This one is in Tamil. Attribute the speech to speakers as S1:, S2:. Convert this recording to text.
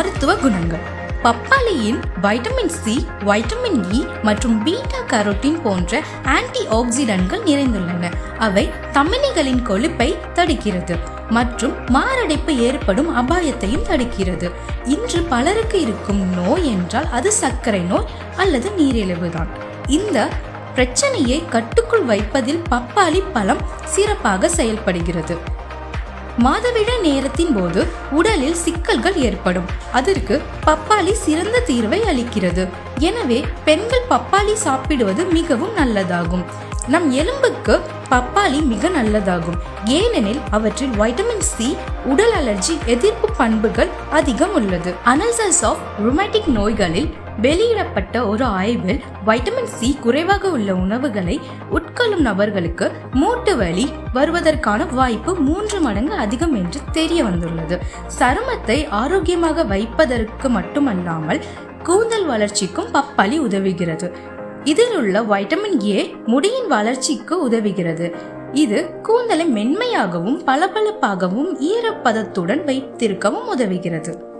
S1: மருத்துவ குணங்கள். பப்பாளியின் வைட்டமின் சி வைட்டமின் இ மற்றும் பீட்டா கரோட்டின் போன்ற ஆன்டி ஆக்சிடன்ட்கள் நிறைந்துள்ளன. அவை தமனிகளின் கொழுப்பை தடுக்கிறது மற்றும் மாரடைப்பு ஏற்படும் அபாயத்தையும் தடுக்கிறது. இன்று பலருக்கு இருக்கும் நோய் என்றால் அது சர்க்கரை நோய் அல்லது நீரிழிவு தான். இந்த பிரச்சனையை கட்டுக்குள் வைப்பதில் பப்பாளி பழம் சிறப்பாக செயல்படுகிறது. மாதவிட நேரத்தின் போது உடலில் சிக்கல்கள் ஏற்படும். அதற்கு பப்பாளி சிறந்த தீர்வை அளிக்கிறது. எனவே பெண்கள் பப்பாளி சாப்பிடுவது மிகவும் நல்லதாகும். நம் எலும்புக்கு பப்பாளி மிக நல்லதாகும். ஏனெனில் அவற்றில் வைட்டமின் சி உடல் அலர்ஜி எதிர்ப்பு பண்புகள் அதிகம் உள்ளது. அனல்சஸ் ஆஃப் ருமேட்டிக் நோய்களில் வெளியிடப்பட்ட ஒரு ஆய்வில் வைட்டமின் சி குறைவாக உள்ள உணவுகளை உட்கொள்ளும் நபர்களுக்கு மூட்டு வலி வருவதற்கான வாய்ப்பு மூன்று மடங்கு அதிகம் என்று தெரிய வந்துள்ளது. சருமத்தை ஆரோக்கியமாக வைப்பதற்கு மட்டுமல்லாமல் கூந்தல் வளர்ச்சிக்கும் பப்பாளி உதவுகிறது. இதில் உள்ள வைட்டமின் ஏ முடியின் வளர்ச்சிக்கு உதவுகிறது. இது கூந்தலை மென்மையாகவும் பளபளப்பாகவும் ஈரப்பதத்துடன் வைத்திருக்கவும் உதவுகிறது.